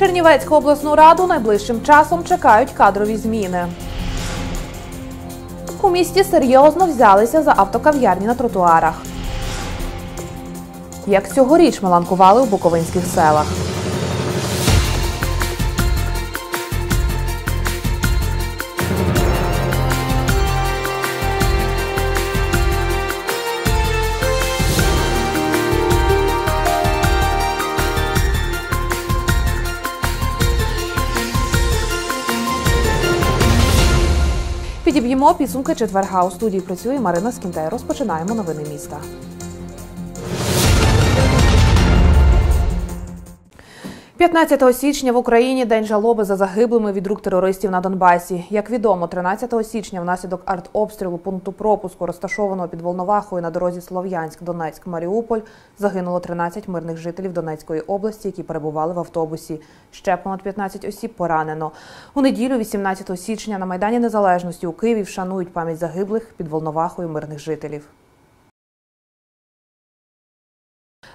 Чернівецьку обласну раду найближчим часом чекають кадрові зміни. У місті серйозно взялися за автокав'ярні на тротуарах. Як цьогоріч маланкували у буковинських селах. Підіб'ємо підсумки четверга. У студії працює Марина Скінтей. Розпочинаємо новини міста. «15 січня в Україні день жалоби за загиблими від рук терористів на Донбасі. Як відомо, 13 січня внаслідок артобстрілу пункту пропуску, розташованого під Волновахою на дорозі Слов'янськ-Донецьк-Маріуполь, загинуло 13 мирних жителів Донецької області, які перебували в автобусі. Ще понад 15 осіб поранено. У неділю, 18 січня, на Майдані Незалежності у Києві вшанують пам'ять загиблих під Волновахою мирних жителів.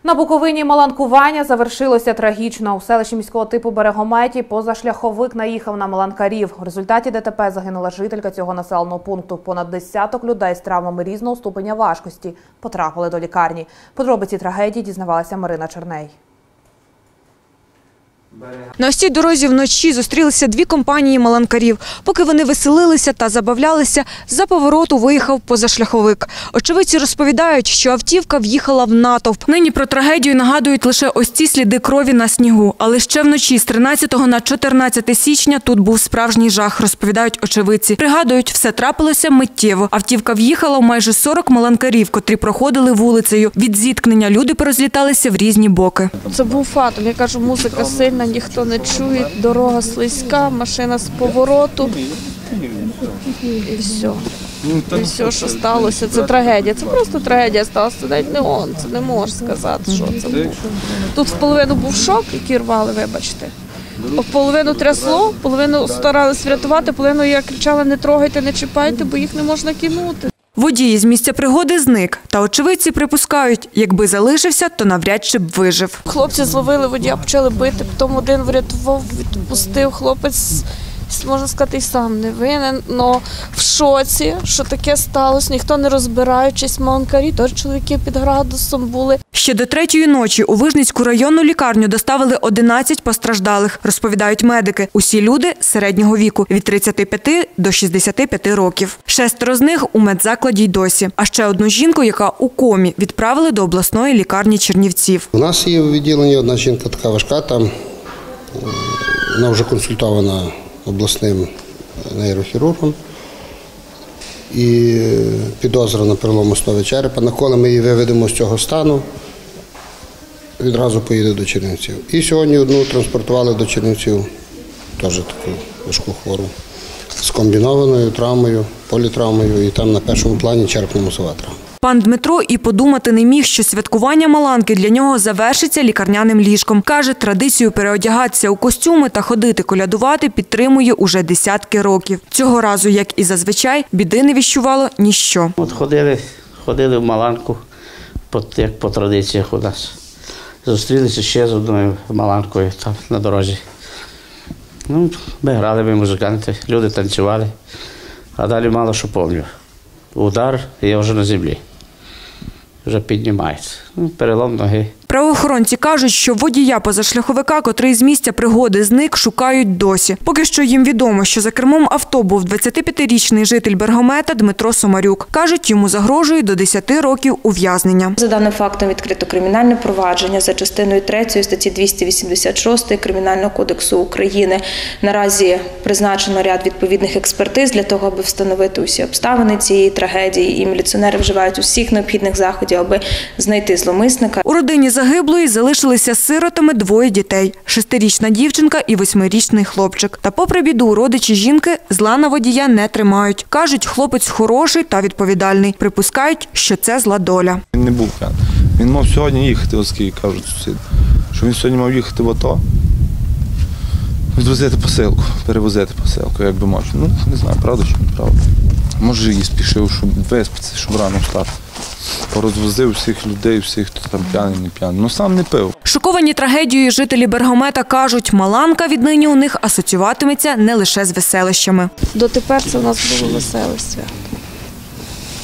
На Буковині маланкування завершилося трагічно. У селищі міського типу Берегометі позашляховик наїхав на маланкарів. В результаті ДТП загинула жителька цього населеного пункту. Понад десяток людей з травмами різного ступеня важкості потрапили до лікарні. Подробиці трагедії дізнавалася Марина Черней. На ось цій дорозі вночі зустрілися дві компанії маланкарів. Поки вони веселилися та забавлялися, за повороту виїхав позашляховик. Очевидці розповідають, що автівка в'їхала в натовп. Нині про трагедію нагадують лише ось ці сліди крові на снігу. Але ще вночі з 13 на 14 січня тут був справжній жах, розповідають очевидці. Пригадують, все трапилося миттєво. Автівка в'їхала в майже 40 маланкарів, котрі проходили вулицею. Від зіткнення люди порозліталися в різні боки. Це був фатом. Я кажу, музика сильна, ніхто не чує, дорога слизька, машина з повороту. І все. І все, що сталося, це трагедія. Це просто трагедія сталася. Навіть не он, це не можеш сказати, що це було. Тут в половину був шок, який рвали, вибачте. Половину трясло, половину старались врятувати, половину я кричала, не трогайте, не чіпайте, бо їх не можна кинути. Водій з місця пригоди зник. Та очевидці припускають, якби залишився, то навряд чи б вижив. Хлопці зловили водія, почали бити, потім один врятував, відпустив. Хлопець, можна сказати, і сам не винен, але в шоці, що таке сталося, ніхто не розбираючись, манкарі, теж чоловіки під градусом були. Ще до третьої ночі у Вижницьку районну лікарню доставили 11 постраждалих, розповідають медики. Усі люди середнього віку від 35 до 65 років. Шестеро з них у медзакладі й досі. А ще одну жінку, яка у комі, відправили до обласної лікарні Чернівців. У нас є в відділенні одна жінка така важка, там вона вже консультована обласним нейрохірургом і підозра на перелом основи черепа. На коли ми її виведемо з цього стану, відразу поїде до Чернівців. І сьогодні одну транспортували до Чернівців, теж таку важку хвору, з комбінованою травмою, політравмою, і там на першому плані черепно-мозова травма. Пан Дмитро і подумати не міг, що святкування Маланки для нього завершиться лікарняним ліжком. Каже, традицію переодягатися у костюми та ходити колядувати підтримує уже десятки років. Цього разу, як і зазвичай, біди не віщувало ніщо. От ходили, ходили в Маланку, як по традиціях у нас. Зустрілися ще з одною Маланкою там на дорозі. Ну, ми грали, ми музиканти, люди танцювали, а далі мало що пам'ятаю. Удар, я вже на землі. Вже піднімається. Ну, перелом ноги. Правоохоронці кажуть, що водія позашляховика, котрий з місця пригоди зник, шукають досі. Поки що їм відомо, що за кермом авто був 25-річний житель Бергомета Дмитро Сомарюк. Кажуть, йому загрожує до 10 років ув'язнення. За даним фактом відкрито кримінальне провадження за частиною 3 статті 286 Кримінального кодексу України. Наразі призначено ряд відповідних експертиз для того, аби встановити усі обставини цієї трагедії. І міліціонери вживають усіх необхідних заходів, аби знайти зломисника. У родині загиблої залишилися сиротами двоє дітей – шестирічна дівчинка і восьмирічний хлопчик. Та попри біду, родичі жінки зла на водія не тримають. Кажуть, хлопець хороший та відповідальний. Припускають, що це зла доля. Він не був п'яний. Він мав сьогодні їхати, оскільки кажуть сусіди, що він сьогодні мав їхати в АТО, відвозити посилку, перевозити посилку, як би може. Ну, не знаю, правда чи неправда. Може і спішив, щоб виспатися, щоб рано встати. Порозвозив всіх людей, всіх, хто там п'яний, не п'яний. Ну сам не пив. Шоковані трагедією жителі Бергомета кажуть, Маланка віднині у них асоціюватиметься не лише з веселищами. Дотепер це у нас було веселе свято.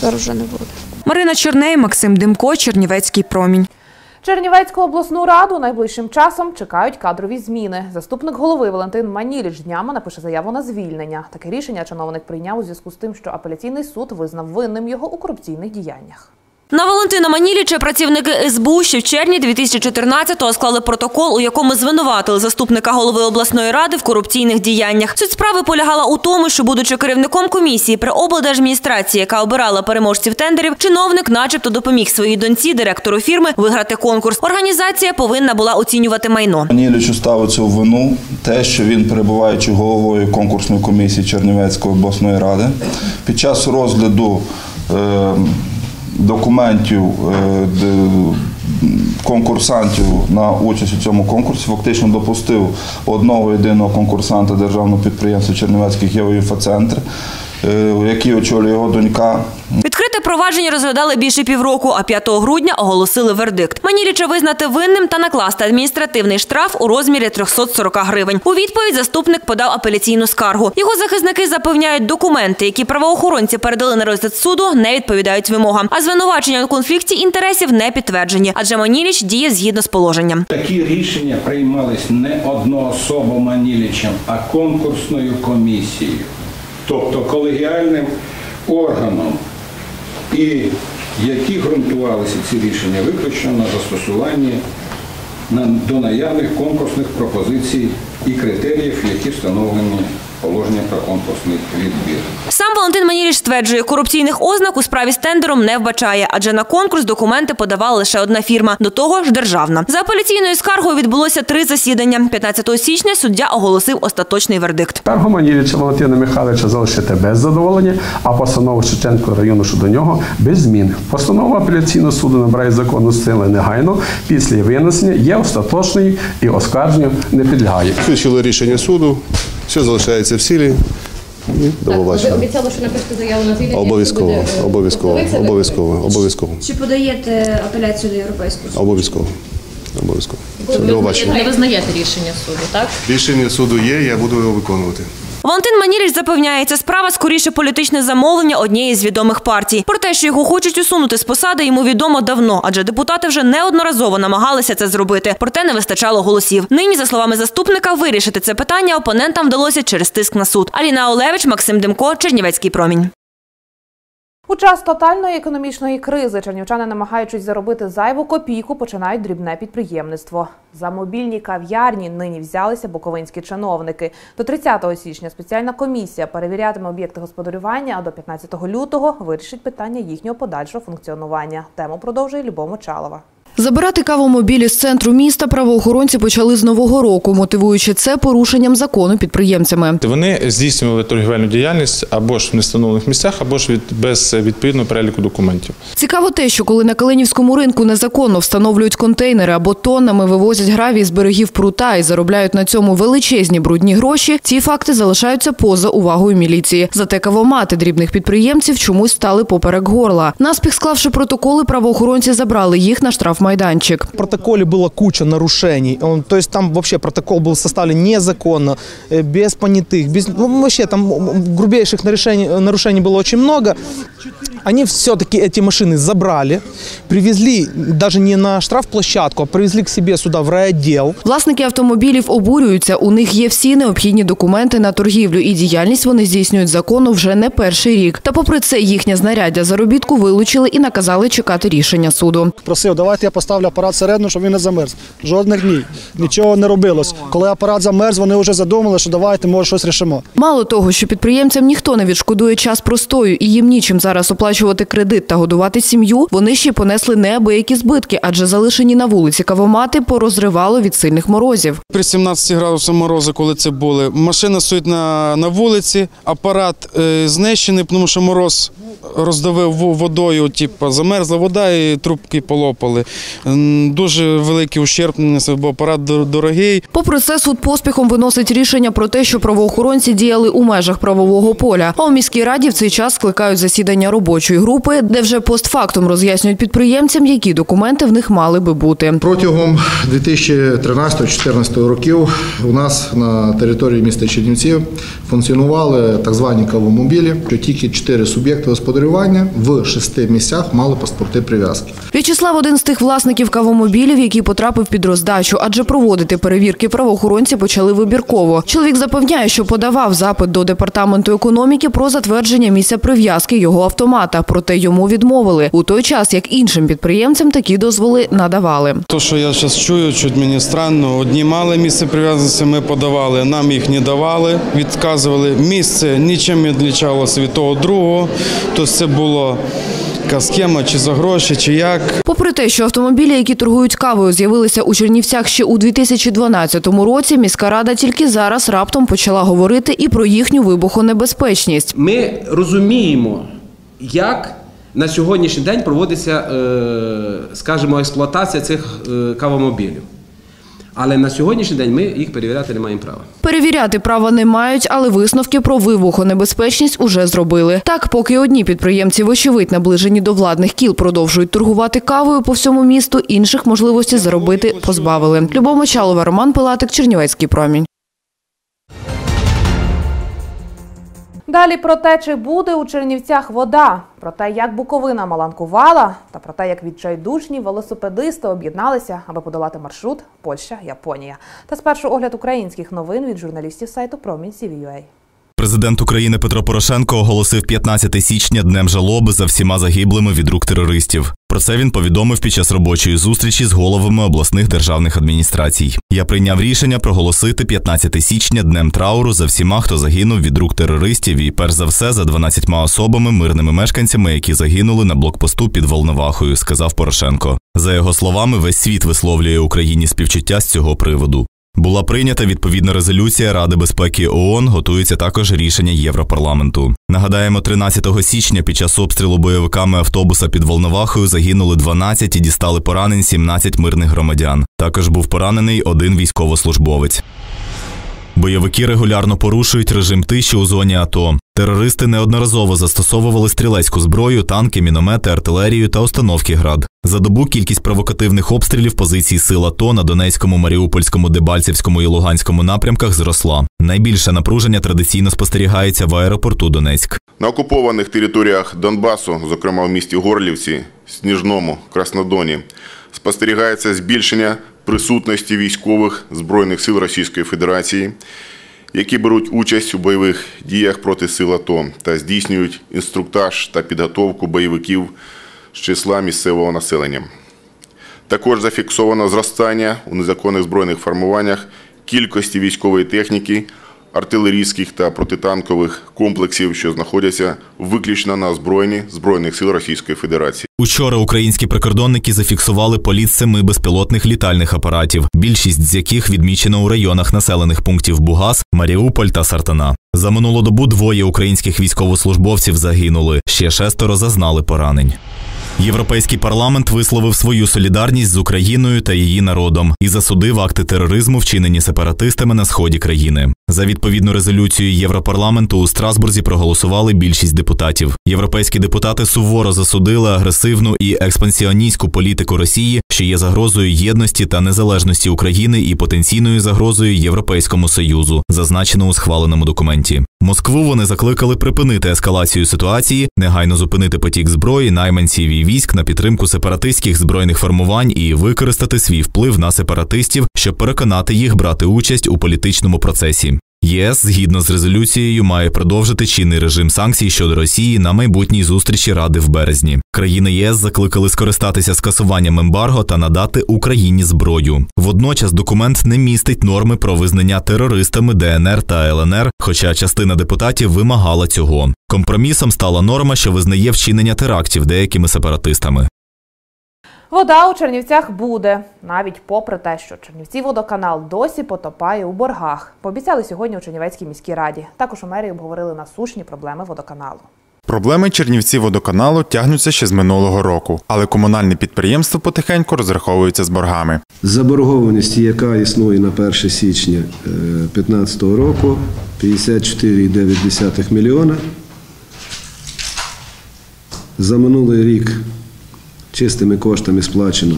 Зараз вже не буде. Марина Черней, Максим Димко, Чернівецький промінь. Чернівецьку обласну раду найближчим часом чекають кадрові зміни. Заступник голови Валентин Маніліч днями напише заяву на звільнення. Таке рішення чиновник прийняв у зв'язку з тим, що апеляційний суд визнав винним його у корупційних діяннях. На Валентина Маніліча працівники СБУ ще в червні 2014-го склали протокол, у якому звинуватили заступника голови обласної ради в корупційних діяннях. Суть справи полягала у тому, що, будучи керівником комісії при облдержадміністрації, яка обирала переможців тендерів, чиновник, начебто, допоміг своїй доньці, директору фірми, виграти конкурс. Організація повинна була оцінювати майно. Нілічу ставиться в вину те, що він, перебуваючи головою конкурсної комісії Чернівецької обласної ради, під час розгляду е, документів е, конкурсантів на участь у цьому конкурсі фактично допустив одного єдиного конкурсанта державного підприємства Чернівецький геоінфоцентр, е, який очолює його донька. Відкрите провадження розглядали більше півроку, а 5 грудня оголосили вердикт. Маніліча визнати винним та накласти адміністративний штраф у розмірі 340 гривень. У відповідь заступник подав апеляційну скаргу. Його захисники запевняють, документи, які правоохоронці передали на розгляд суду, не відповідають вимогам. А звинувачення у конфлікті інтересів не підтверджені, адже Маніліч діє згідно з положенням. Такі рішення приймались не одноособово Манілічем, а конкурсною комісією, тобто колегіальним органом, і які ґрунтувалися ці рішення виключно на застосуванні до наявних конкурсних пропозицій і критеріїв, які встановлені положення про конкурсний відбір. Сам Валентин Маніліч стверджує, корупційних ознак у справі з тендером не вбачає, адже на конкурс документи подавала лише одна фірма, до того ж державна. За апеляційною скаргою відбулося три засідання. 15 січня суддя оголосив остаточний вердикт. Скаргу Маніліча Валентина Михайловича залишити без задоволення, а постанову Шевченського району щодо нього без змін. Постанова апеляційного суду набирає законну сили негайно після винесення є остаточною і оскарженню не підлягає. Включили рішення суду, все залишається в силі. І до побачення. обіцяли, що напишете заяву на звільнення. Обов'язково, буде, е, обов'язково, обов'язково, обов'язково, Чи подаєте апеляцію до Європейського суду? обов'язково. Обов'язково. Ви До побачення. не визнаєте рішення суду, так? Рішення суду є, я буду його виконувати. Валентин Маніріч запевняє, ця справа скоріше політичне замовлення однієї з відомих партій. Про те, що його хочуть усунути з посади, йому відомо давно, адже депутати вже неодноразово намагалися це зробити. Проте не вистачало голосів. Нині, за словами заступника, вирішити це питання опонентам вдалося через тиск на суд. Аліна Олевич, Максим Демко, Чернівецький промінь. У час тотальної економічної кризи чернівчани, намагаючись заробити зайву копійку, починають дрібне підприємництво. За мобільні кав'ярні нині взялися буковинські чиновники. До 30 січня спеціальна комісія перевірятиме об'єкти господарювання, а до 15 лютого вирішить питання їхнього подальшого функціонування. Тему продовжує Любов Мочалова. Забирати кавомобілі з центру міста правоохоронці почали з нового року, мотивуючи це порушенням закону підприємцями. Вони здійснювали торгівельну діяльність або ж в нестановлених місцях, або ж від без відповідного переліку документів. Цікаво те, що коли на Калинівському ринку незаконно встановлюють контейнери або тоннами вивозять гравій з берегів прута і заробляють на цьому величезні брудні гроші, ці факти залишаються поза увагою міліції. Зате кавомати дрібних підприємців чомусь стали поперек горла. Наспіх склавши протоколи, правоохоронці забрали їх на штрафмайданчик. В протоколе была куча нарушений. Он, то есть там вообще протокол был составлен незаконно, э, без понятых, без, ну, вообще там грубейших нарушений, нарушений было очень много. Они все-таки эти машины забрали, привезли даже не на штрафплощадку, а привезли к себе сюда в райотдел. Власники автомобілів обурюються. У них є всі необхідні документи на торгівлю і діяльність вони здійснюють законно вже не перший рік. Та попри це їхнє знаряддя заробітку вилучили і наказали чекати рішення суду. Просив, давайте я поставлю апарат всередину, щоб він не замерз. Жодних днів. Нічого не робилось. Коли апарат замерз, вони вже задумали, що давайте, може, щось рішимо. Мало того, що підприємцям ніхто не відшкодує час простою і їм нічим зараз оплачувати кредит та годувати сім'ю, вони ще й понесли неабиякі збитки, адже залишені на вулиці кавомати порозривало від сильних морозів. При 17 градусах морозу, коли це були, машина стоїть на, на вулиці, апарат е, знищений, тому що мороз роздавив водою, типу, замерзла вода і трубки полопали. дуже великий ущерб бо апарат дорогий. Попри це, суд поспіхом виносить рішення про те, що правоохоронці діяли у межах правового поля. А у міській раді в цей час скликають засідання робочої групи, де вже постфактум роз'яснюють підприємцям, які документи в них мали би бути. Протягом 2013-2014 років у нас на території міста Чернівців функціонували так звані кавомобілі, що тільки чотири суб'єкти господарювання в шести місцях мали паспорти прив'язки. В'ячеслав один з тих власників кавомобілів, який потрапив під роздачу, адже проводити перевірки правоохоронці почали вибірково. Чоловік запевняє, що подавав запит до департаменту економіки про затвердження місця прив'язки його автомата, проте йому відмовили у той час, як іншим підприємцям такі дозволи надавали. То, що я зараз чую, чуть мені странно. Одні мали місце прив'язаності, ми подавали, нам їх не давали, відказували. Місце нічим не відлічалося від того другого. Тобто це було схема, чи за гроші, чи як. Попри те, що автомобілі, які торгують кавою, з'явилися у Чернівцях ще у 2012 році, міська рада тільки зараз раптом почала говорити і про їхню вибухонебезпечність. Ми розуміємо, як на сьогоднішній день проводиться, е, скажімо, експлуатація цих е, кавомобілів. Але на сьогоднішній день ми їх перевіряти не маємо права. Перевіряти права не мають, але висновки про вибухонебезпечність уже зробили. Так, поки одні підприємці, вочевидь, наближені до владних кіл, продовжують торгувати кавою по всьому місту, інших можливостей заробити позбавили. Любов Мочалова, Роман Пилатик, Чернівецький промінь. Далі про те, чи буде у Чернівцях вода, про те, як Буковина маланкувала, та про те, як відчайдушні велосипедисти об'єдналися, аби подолати маршрут Польща, Японія. Та спершу огляд українських новин від журналістів сайту Промінь CVUA. Президент України Петро Порошенко оголосив 15 січня днем жалоби за всіма загиблими від рук терористів. Про це він повідомив під час робочої зустрічі з головами обласних державних адміністрацій. Я прийняв рішення проголосити 15 січня днем трауру за всіма, хто загинув від рук терористів, і перш за все за 12 особами, мирними мешканцями, які загинули на блокпосту під Волновахою, сказав Порошенко. За його словами, весь світ висловлює Україні співчуття з цього приводу. Була прийнята відповідна резолюція Ради безпеки ООН. Готується також рішення Європарламенту. Нагадаємо, 13 січня під час обстрілу бойовиками автобуса під Волновахою загинули 12 і дістали поранень 17 мирних громадян. Також був поранений один військовослужбовець. Бойовики регулярно порушують режим тиші у зоні АТО. Терористи неодноразово застосовували стрілецьку зброю, танки, міномети, артилерію та установки град. За добу кількість провокативних обстрілів позицій сил АТО на Донецькому, Маріупольському, Дебальцевському і Луганському напрямках зросла. Найбільше напруження традиційно спостерігається в аеропорту Донецьк. На окупованих територіях Донбасу, зокрема в місті Горлівці, Сніжному, Краснодоні, спостерігається збільшення присутності військових Збройних сил Російської Федерації, які беруть участь у бойових діях проти сил АТО та здійснюють інструктаж та підготовку бойовиків з числа місцевого населення. Також зафіксовано зростання у незаконних збройних формуваннях кількості військової техніки, артилерійських та протитанкових комплексів, що знаходяться виключно на озброєнні Збройних сил Російської Федерації. Учора українські прикордонники зафіксували політ семи безпілотних літальних апаратів, більшість з яких відмічено у районах населених пунктів Бугас, Маріуполь та Сартана. За минулу добу двоє українських військовослужбовців загинули, ще шестеро зазнали поранень. Європейський парламент висловив свою солідарність з Україною та її народом і засудив акти тероризму, вчинені сепаратистами на сході країни. За відповідну резолюцію Європарламенту у Страсбурзі проголосували більшість депутатів. Європейські депутати суворо засудили агресивну і експансіоністську політику Росії, що є загрозою єдності та незалежності України і потенційною загрозою Європейському союзу, зазначено у схваленому документі. Москву вони закликали припинити ескалацію ситуації, негайно зупинити потік зброї, найманців і військ на підтримку сепаратистських збройних формувань і використати свій вплив на сепаратистів, щоб переконати їх брати участь у політичному процесі. ЄС згідно з резолюцією має продовжити чинний режим санкцій щодо Росії на майбутній зустрічі Ради в березні. Країни ЄС закликали скористатися скасуванням ембарго та надати Україні зброю. Водночас документ не містить норми про визнання терористами ДНР та ЛНР, хоча частина депутатів вимагала цього. Компромісом стала норма, що визнає вчинення терактів деякими сепаратистами. Вода у Чернівцях буде, навіть попри те, що Чернівці водоканал досі потопає у боргах. Пообіцяли сьогодні у Чернівецькій міській раді. Також у мерії обговорили насущні проблеми водоканалу. Проблеми Чернівці водоканалу тягнуться ще з минулого року, але комунальне підприємство потихеньку розраховується з боргами. Заборгованість, яка існує на 1 січня 2015 року, 54,9 мільйона. За минулий рік чистими коштами сплачено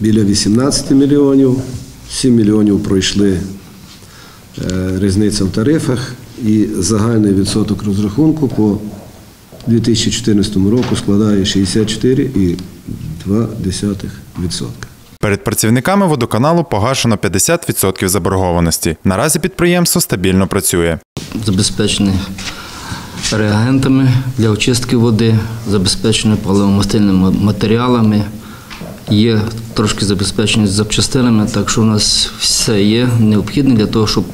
біля 18 мільйонів, 7 мільйонів пройшли е, різниця в тарифах і загальний відсоток розрахунку по 2014 року складає 64,2%. Перед працівниками водоканалу погашено 50% заборгованості. Наразі підприємство стабільно працює. забезпечений реагентами для очистки води, забезпечені паливомастильними матеріалами, є трошки забезпечені запчастинами, так що у нас все є необхідне для того, щоб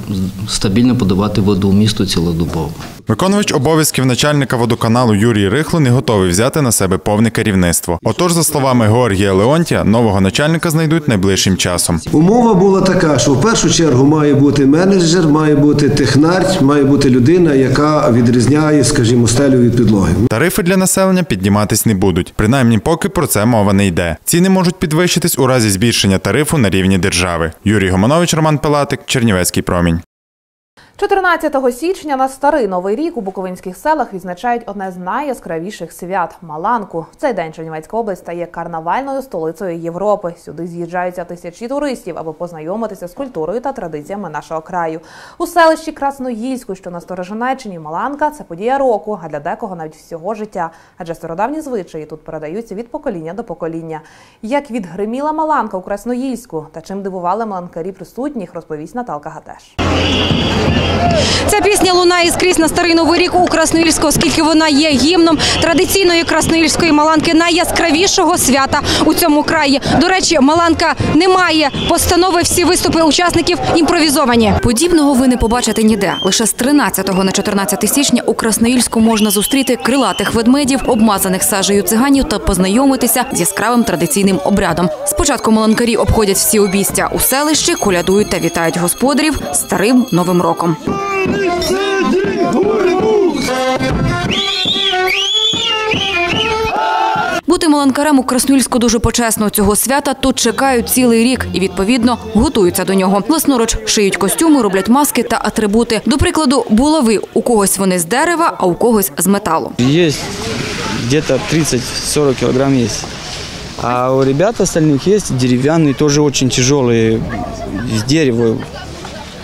стабільно подавати воду в місто цілодобово. Виконувач обов'язків начальника водоканалу Юрій Рихло не готовий взяти на себе повне керівництво. Отож, за словами Георгія Леонтія, нового начальника знайдуть найближчим часом. Умова була така, що в першу чергу має бути менеджер, має бути технар, має бути людина, яка відрізняє, скажімо, стелю від підлоги. Тарифи для населення підніматись не будуть. Принаймні, поки про це мова не йде. Ціни можуть підвищитись у разі збільшення тарифу на рівні держави. Юрій Гомонович, Роман Пилатик, Чернівецький промінь. 14 січня на старий новий рік у буковинських селах відзначають одне з найяскравіших свят Маланку. В цей день Чернівецька область стає карнавальною столицею Європи. Сюди з'їжджаються тисячі туристів, аби познайомитися з культурою та традиціями нашого краю. У селищі Красноїльську, що на Сторожинеччині, Маланка це подія року, а для декого навіть всього життя. Адже стародавні звичаї тут передаються від покоління до покоління. Як відгриміла Маланка у Красноїльську та чим дивували маланкарі присутніх, розповість Наталка Гатеш. Ця пісня лунає скрізь на старий новий рік у Красноїльську, оскільки вона є гімном традиційної красноїльської маланки найяскравішого свята у цьому краї. До речі, маланка не має постанови. Всі виступи учасників імпровізовані. Подібного ви не побачите ніде. Лише з 13 на 14 січня у Красноїльську можна зустріти крилатих ведмедів, обмазаних сажею циганів та познайомитися з яскравим традиційним обрядом. Спочатку маланкарі обходять всі обійстя у селищі, колядують та вітають господарів старим новим роком. Бути маланкарем у Красноїльську дуже почесно. Цього свята тут чекають цілий рік і відповідно готуються до нього. Власноруч шиють костюми, роблять маски та атрибути. До прикладу, булави у когось вони з дерева, а у когось з металу. Есть где-то 30-40 килограмм есть. А у ребят остальных есть деревянные, тоже очень тяжелые, из дерева,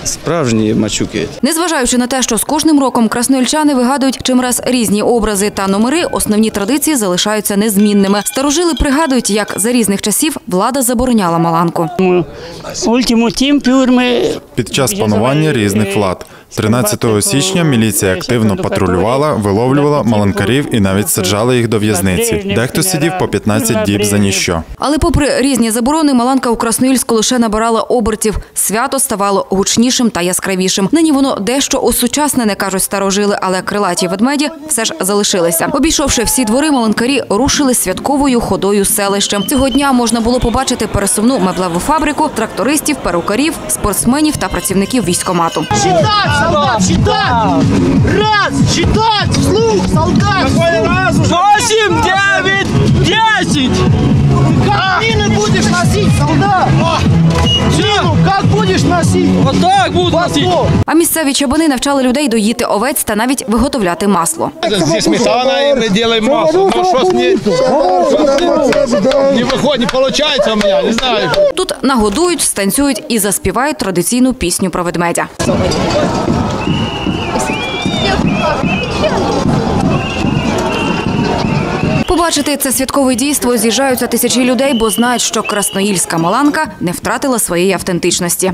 справжні мачуки. Незважаючи на те, що з кожним роком красноїльчани вигадують чимраз різні образи та номери, основні традиції залишаються незмінними. Старожили пригадують, як за різних часів влада забороняла маланку. Під час панування різних влад. 13 січня міліція активно патрулювала, виловлювала маланкарів і навіть саджала їх до в'язниці. Дехто сидів по 15 діб за ніщо. Але попри різні заборони, маланка у Красноїльську лише набирала обертів. Свято ставало гучнішим та яскравішим. Нині воно дещо осучаснене, кажуть старожили, але крилаті ведмеді все ж залишилися. Обійшовши всі двори, маланкарі рушили святковою ходою селищем. Цього дня можна було побачити пересувну меблеву фабрику, трактористів, перукарів, спортсменів та працівників військомату. Считать, солдат, считать! Раз, считать, вслух, солдат! Какой раз? Восемь, девять, десять! Как мины будешь носить, солдат? Мину как будешь носить? Отак так буду носить! А місцеві чабани навчали людей доїти овець та навіть виготовляти масло. Зі сметаною ми робимо масло. Ну, щось не, не виходить, не виходить у мене, не знаю. Тут нагодують, станцюють і заспівають традиційну пісню про ведмедя. Побачити це святкове дійство з'їжджаються тисячі людей, бо знають, що красноїльська маланка не втратила своєї автентичності.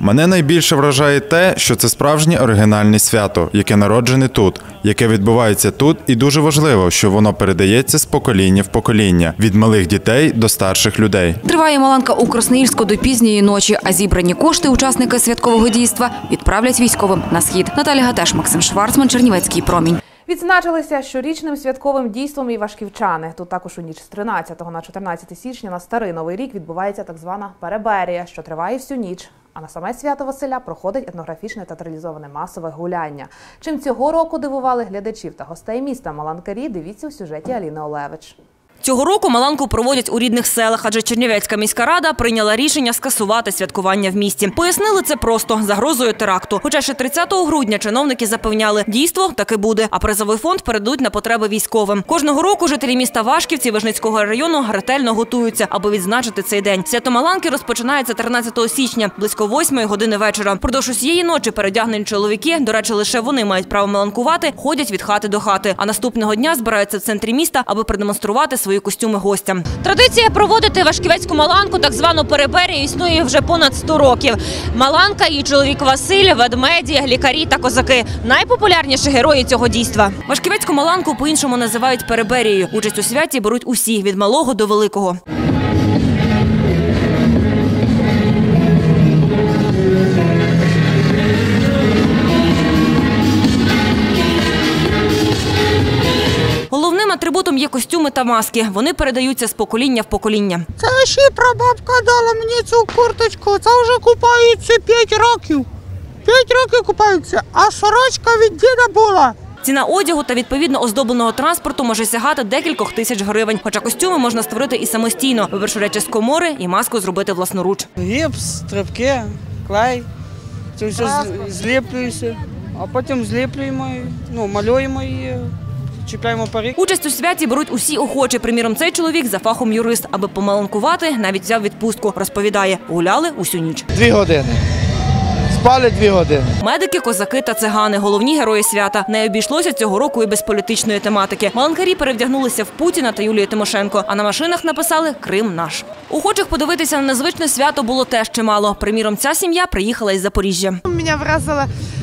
Мене найбільше вражає те, що це справжнє оригінальне свято, яке народжене тут, яке відбувається тут, і дуже важливо, що воно передається з покоління в покоління від малих дітей до старших людей. Триває маланка у Красноїльську до пізньої ночі, а зібрані кошти учасника святкового дійства відправлять військовим на схід. Наталя Гатеш, Максим Шварцман, Чернівецький промінь. Відзначилися щорічним святковим дійством і важківчани. Тут також у ніч з 13 на 14 січня на старий новий рік відбувається так звана переберія, що триває всю ніч А на саме свято Василя проходить етнографічне театралізоване масове гуляння. Чим цього року дивували глядачів та гостей міста Маланкарі, дивіться у сюжеті Аліни Олевич. Цього року Маланку проводять у рідних селах, адже Чернівецька міська рада прийняла рішення скасувати святкування в місті. Пояснили це просто загрозою теракту. Хоча ще 30 грудня чиновники запевняли, дійство таки буде, а призовий фонд передуть на потреби військовим. Кожного року жителі міста Вашківці Вижницького району ретельно готуються, аби відзначити цей день. Свято Маланки розпочинається 13 січня, близько 8 години вечора. Продовж усієї ночі передягнені чоловіки, до речі, лише вони мають право маланкувати, ходять від хати до хати. А наступного дня збираються в центрі міста, аби продемонструвати свої костюми гостям. Традиція проводити Вашківецьку маланку, так звану переберію, існує вже понад 100 років. Маланка, її чоловік Василь, ведмеді, лікарі та козаки найпопулярніші герої цього дійства. Вашківецьку маланку по-іншому називають переберією. Участь у святі беруть усі від малого до великого. Головним атрибутом є костюми та маски. Вони передаються з покоління в покоління. Це ще прабабка дала мені цю курточку. Це вже купаються 5 років. 5 років купаються, а сорочка від діда була. Ціна одягу та відповідно оздобленого транспорту може сягати декількох тисяч гривень. Хоча костюми можна створити і самостійно, вибравши речі з комори і маску зробити власноруч. Гіпс, тряпки, клей. Це все зліплюється, а потім зліплюємо, ну, малюємо і чіпляємо парик. Участь у святі беруть усі охочі. Приміром, цей чоловік за фахом юрист, аби помаланкувати, навіть взяв відпустку. Розповідає, гуляли усю ніч. Дві години. Спали дві години. Медики, козаки та цигани головні герої свята. Не обійшлося цього року і без політичної тематики. Маланкарі перевдягнулися в Путіна та Юлію Тимошенко, а на машинах написали Крим наш. Охочих подивитися на незвичне свято було теж чимало. Приміром, ця сім'я приїхала із Запоріжжя. Меня вразило э,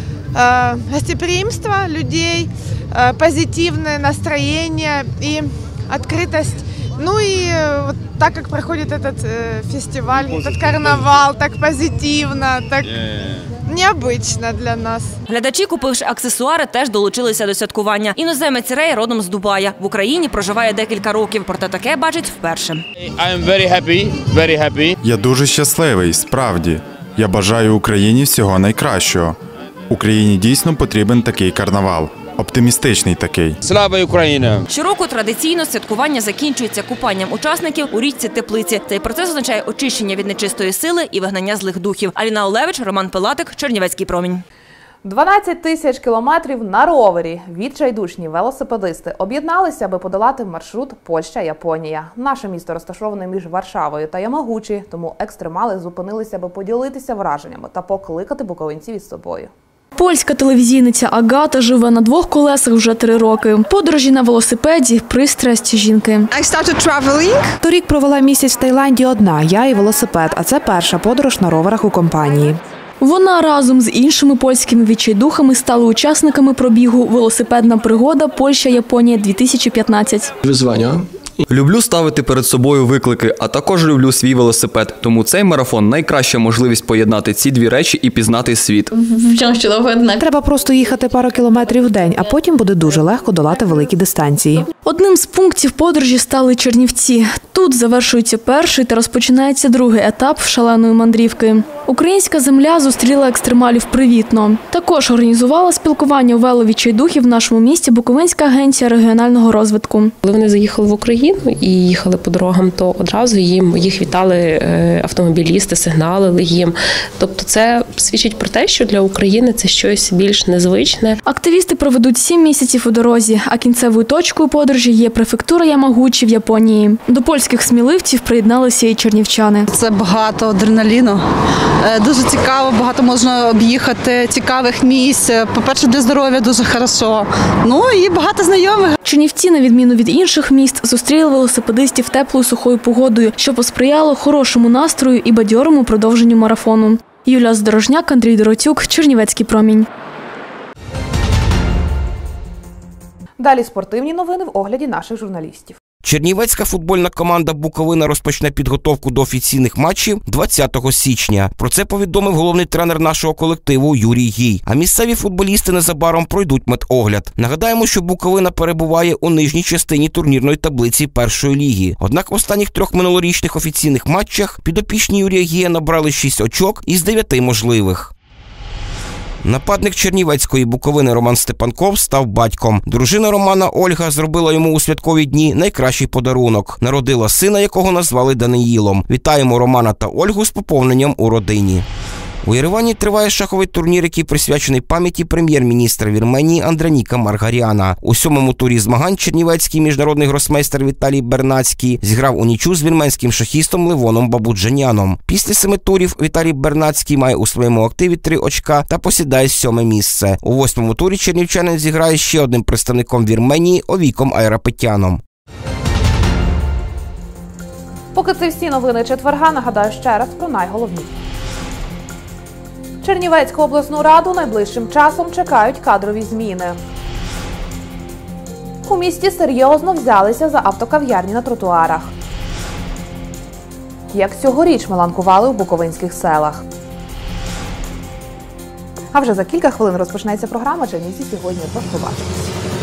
гостеприимство людей, э, позитивное настроение и открытость. Ну и э, вот так как проходит этот э, фестиваль, этот карнавал, так позитивно, так необычно для нас. Глядачі, купивши аксесуари, теж долучилися до святкування. Іноземець Рей родом з Дубая. В Україні проживає декілька років, проте таке бачить вперше. I'm very happy, very happy. Я дуже щасливий, справді. Я бажаю Україні всього найкращого. Україні дійсно потрібен такий карнавал. Оптимістичний такий. Слава Україна! Щороку традиційно святкування закінчується купанням учасників у річці Теплиці. Цей процес означає очищення від нечистої сили і вигнання злих духів. Аліна Олевич, Роман Пилатик, Чернівецький промінь. 12 тисяч кілометрів на ровері. Відчайдушні велосипедисти об'єдналися, аби подолати маршрут Польща-Японія. Наше місто розташоване між Варшавою та Ямагучі, тому екстремали зупинилися, аби поділитися враженнями та покликати буковинців із собою. Польська телевізійниця Агата живе на двох колесах вже три роки. Подорожі на велосипеді пристрасть жінки. Торік провела місяць в Таїланді одна, я і велосипед. А це перша подорож на роверах у компанії. Вона разом з іншими польськими відчайдухами стали учасниками пробігу Велосипедна пригода Польща Японія 2015 Wyzwania. Люблю ставити перед собою виклики, а також люблю свій велосипед. Тому цей марафон найкраща можливість поєднати ці дві речі і пізнати світ. Треба просто їхати пару кілометрів в день, а потім буде дуже легко долати великі дистанції. Одним з пунктів подорожі стали Чернівці. Тут завершується перший та розпочинається другий етап шаленої мандрівки. Українська земля зустріла екстремалів привітно. Також організувала спілкування у веловідчайдухів в нашому місті Буковинська агенція регіонального розвитку. Коли вони заїхали в Україну і їхали по дорогам, то одразу їм їх вітали е, автомобілісти, сигналили їм. Тобто, це свідчить про те, що для України це щось більш незвичне. Активісти проведуть сім місяців у дорозі, а кінцевою точкою подорожі є префектура Ямагучі в Японії. До польських сміливців приєдналися і чернівчани. Це багато адреналіну. Е, Дуже цікаво, багато можна об'їхати цікавих місць. По-перше, для здоров'я дуже хорошо. Ну і багато знайомих. Чернівці, на відміну від інших міст, зустріли велосипедистів теплою сухою погодою, що посприяло хорошому настрою і бадьорому продовженню марафону. Юля Здорожняк, Андрій Доротюк, Чернівецький промінь. Далі спортивні новини в огляді наших журналістів. Чернівецька футбольна команда Буковина розпочне підготовку до офіційних матчів 20 січня. Про це повідомив головний тренер нашого колективу Юрій Гій. А місцеві футболісти незабаром пройдуть медогляд. Нагадаємо, що Буковина перебуває у нижній частині турнірної таблиці першої ліги. Однак в останніх трьох минулорічних офіційних матчах підопічні Юрія Гія набрали 6 очок із 9 можливих. Нападник Чернівецької Буковини Роман Степанков став батьком. Дружина Романа Ольга зробила йому у святкові дні найкращий подарунок. Народила сина, якого назвали Даниїлом. Вітаємо Романа та Ольгу з поповненням у родині. У Єревані триває шаховий турнір, який присвячений пам'яті прем'єр-міністра Вірменії Андраніка Маргаріана. У сьомому турі змагань чернівецький міжнародний гросмейстер Віталій Бернацький зіграв у нічу з вірменським шахістом Левоном Бабуджаняном. Після семи турів Віталій Бернацький має у своєму активі три очка та посідає сьоме місце. У восьмому турі чернівчанин зіграє ще одним представником Вірменії Овіком Айрапетяном. Поки це всі новини четверга, нагадаю ще раз про найголовніше. Чернівецьку обласну раду найближчим часом чекають кадрові зміни. У місті серйозно взялися за автокав'ярні на тротуарах. Як цьогоріч меланкували у буковинських селах. А вже за кілька хвилин розпочнеться програма Чернівці сьогодні. Тож побачимось.